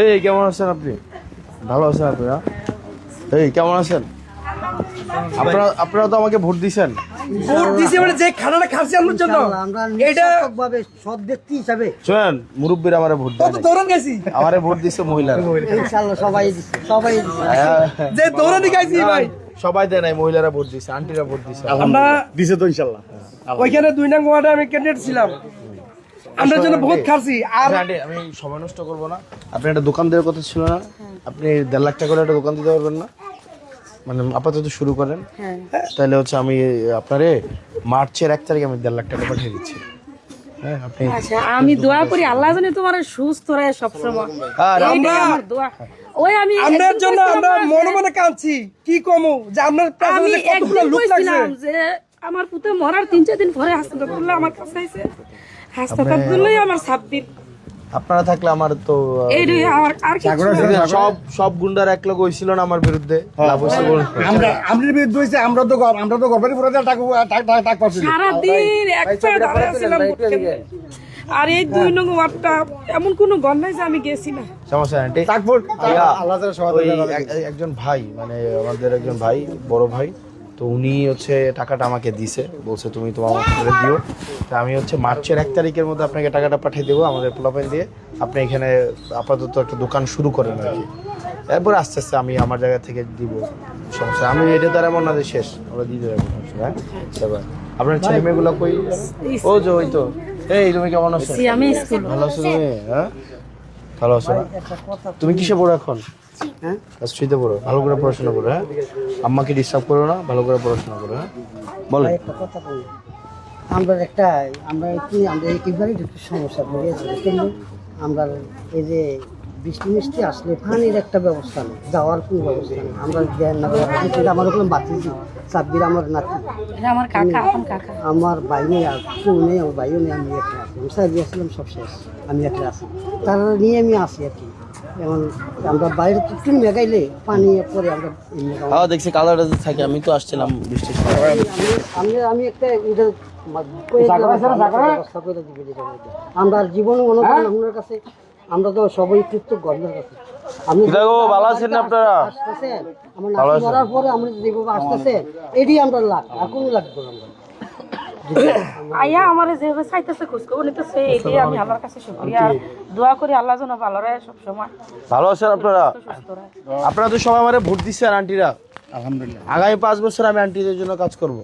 এই কেমন আছেন আপনি? ভালো আছেন আপনারা এই কেমন আছেন? আপনারা আপনারা তো আমাকে ভোট দিছেন। ভোট দিছে মানে যে খানাটা খাচ্ছি আমার জন্য। আমরা এটা নিঃস্বার্থকভাবে সৎ ব্যক্তি হিসাবে। শোনেন মুরব্বীর আমারে ভোট কত দৌড়ান গেছি? আমারে ভোট দিছে মহিলারা। ইনশাআল্লাহ সবাই দিচ্ছে সবাই হ্যাঁ, যে দৌড়ানি গাইছি ভাই। সবাই দেয় নাই মহিলারা ভোট দিছে আন্টিরা ভোট দিছে। আমরা দিছে তো ইনশাল্লাহ ওইখানে দুই নং ওয়ার্ডে আমি ক্যান্ডিডেট ছিলাম। আমরা জন্য বহুত খাচ্ছি আর আচ্ছা, আমি সময় নষ্ট করব না। আপনি একটা দোকান দেওয়ার কথা ছিল না? আপনি দেড় লাখ টাকা করে একটা দোকান দিতে পারবেন না? মানে আপাতত শুরু করেন। তাহলে হচ্ছে আমি আপনারে মার্চের এক তারিখে আমি দেড় লাখ টাকা পাঠিয়ে দিচ্ছি। হ্যাঁ আচ্ছা আমি দোয়া করি আল্লাহ জানে তোমার সুস্থ রায় সবসময়। আমার দোয়া। ওই আমি আমরার জন্য আমরা মনে মনে কাঁদছি। কি কমু? যে আপনার আমি একদিন কইছিলাম যে আমার পুতে মরার তিন চার দিন পরে হাসপাতাল করলে আমার কাছে আইছে। হাসপাতাল করলেই আমার দিন। আপনারা থাকলে আমার তো। সব সব গুন্ডার এক লোক হয়েছিল না আমার বিরুদ্ধে? বলুন। আমরা আমাদের বিরুদ্ধে হয়েছে আমরা তো আমরা তো গর্বের পুরো টাকা পাচ্ছি সারাদিন দাঁড়ায় ছিলাম আর এই দুই নং ওয়ার্ডটা এমন কোনো গণ নাই যে আমি গেছি না। সমস্যা নেই একজন ভাই মানে আমাদের একজন ভাই বড় ভাই। তো উনি হচ্ছে টাকাটা আমাকে দিছে বলছে তুমি তোমার করে দিও। তা আমি হচ্ছে মার্চের এক তারিখের মধ্যে আপনাকে টাকাটা পাঠিয়ে দেবো আমাদের পোলাপাইন দিয়ে। আপনি এখানে আপাতত একটা দোকান শুরু করেন আর কি। এরপর আস্তে আস্তে আমি আমার জায়গা থেকে দিব। সমস্যা আমি এটা দ্বারা এমন না যে শেষ আমরা দিয়ে দেবো হ্যাঁ এবার আপনার ছেলে মেয়েগুলো কই? ও যে ওই তো। এই তুমি কেমন আছো? আমি ভালো আছো তুমি? হ্যাঁ? ভালো আছো না? তুমি কিসে পড়ো এখন? হ্যাঁ? ক্লাস থ্রিতে পড়ো। ভালো করে পড়াশোনা করো হ্যাঁ? আম্মাকে ডিস্টার্ব করো না, ভালো করে পড়াশোনা করো হ্যাঁ? বলো। একটা কথা বলি। আমরা একটা, আমরা কি, আমরা একেবারেই একটু সমস্যা পড়ে আছি আমরা এই যে বৃষ্টি মিষ্টি আসলে পানির একটা ব্যবস্থা নেই যাওয়ার কোনো ব্যবস্থা নেই। আমরা জ্ঞান না কিন্তু আমার ওখানে বাতিছি সাব্বির আমার নাতি। আমার কাকা এখন কাকা। আমার ভাই নেই আর কেউ নেই আমার ভাইও নেই আমি একটা আছি। আমি সাহেব আসলাম সব শেষ। আমি একটা আছি। তারা নিয়ে আমি আসি আর কি। যেমন আমরা বাইরে তো একটু মেঘাইলে পানি পরে আমরা হ্যাঁ দেখছি কালারটা থাকে আমি তো আসছিলাম বৃষ্টির সময়। আমি আমি একটা এটা আমরা জীবনে মনে করেন আপনার কাছে আমরা তো সবাই কৃতজ্ঞ আপনার কাছে আপনি কি দেখো, ভালো আছেন আপনারা? আসতেছেন আমার নাতি মরার পরে আমরা যেভাবে আসতেছেন এটাই আমরা লাগ আর কোনো লাগবে আমরা আইয়া আমার যেভাবে চাইতেছে খোঁজ খবর নিতেছে এটাই আমি আল্লাহর কাছে শুকরিয়া। দোয়া করি আল্লাহ যেন ভালো রায় সবসময়। ভালো আছেন আপনারা? আপনারা তো সবাই আমারে ভোট দিচ্ছেন আন্টিরা। আলহামদুলিল্লাহ। আগামী পাঁচ বছর আমি আন্টিদের জন্য কাজ করব।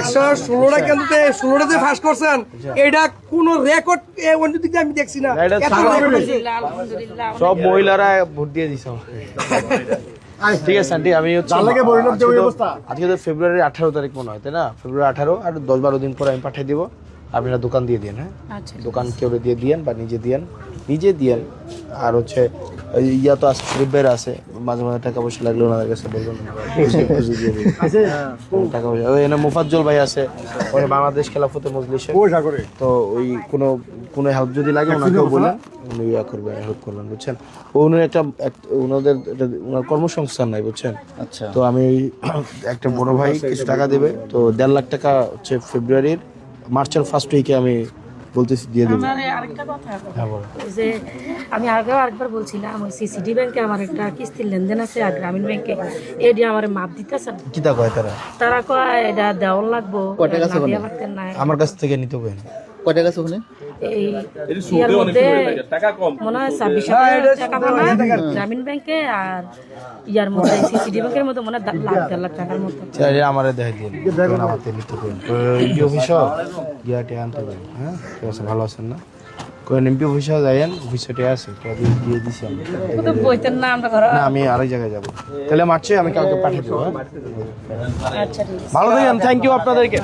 একশো ষোলোটা কেন্দ্রতে ষোলোটাতে ফাঁস করছেন এটা কোন রেকর্ড অন্য দিকে আমি দেখছি না। সব মহিলারা ভোট দিয়ে দিছে। ঠিক আছে আন্টি আমি। আজকে তো ফেব্রুয়ারি আঠারো তারিখ মনে হয় তাই না? ফেব্রুয়ারি আঠারো আর দশ বারো দিন পরে আমি পাঠিয়ে দিব। আপনারা দোকান দিয়ে দিন হ্যাঁ? আচ্ছা। দোকান কেউ দিয়ে দিয়েন বা নিজে দিয়েন নিজে দিয়েন। আর হচ্ছে ওই ইয়া তো আছে শরীফ আছে মাঝে মাঝে টাকা পয়সা লাগলে ওনাদের কাছে বলবেন। হ্যাঁ, টাকা পয়সা। ওই এনে মুফাজ্জল ভাই আছে ওই বাংলাদেশ খেলাফতে মজলিসে। তো ওই কোনো কোনো হেল্প যদি লাগে ওনাকেও বলেন উনি ইয়া করবেন হেল্প করবেন বুঝছেন? ও উনি একটা ওনাদের ওনার কর্মসংস্থান নাই বুঝছেন? আচ্ছা। তো আমি একটা বড় ভাই কিছু টাকা দেবে তো দেড় লাখ টাকা হচ্ছে ফেব্রুয়ারির মার্চের ফার্স্ট উইকে আমি বলতেছি দিয়ে দেবো। আমার আরেকটা কথা হ্যাঁ যে আমি আগেও আরেকবার বলছিলাম ওই সিসিডি ব্যাংকে আমার একটা কিস্তির লেনদেন আছে আর গ্রামীণ ব্যাংকে এডি আমার মাপ দিতেছে। না কিতা কয় তারা? তারা কয় এটা দেওয়ার লাগবো আমার কাছ থেকে নিতে ইয়ার মধ্যে মনে হয় ছাব্বিশ হাজার টাকা মনে গ্রামীণ ব্যাংকে আর ইয়ার মধ্যে সিসিডি ব্যাংকের মধ্যে মনে হয় লাখ দেড় লাখ টাকার মতো আমার দেখাই দিন। আমার থেকে নিতে অফিস গিয়াটে আনতে পারেন হ্যাঁ? ঠিক আছে ভালো আছেন না? কোন এমপি অফিসে যাইয়েন। অফিসে আছে তো আমি দিয়ে দিছি আমি। বইতেন না আমরা ঘরে। না আমি আরেক জায়গায় যাব। তাহলে মারছে আমি কাউকে পাঠিয়ে দেবো হ্যাঁ? আচ্ছা ভালো থাকেন থ্যাংক ইউ আপনাদেরকে।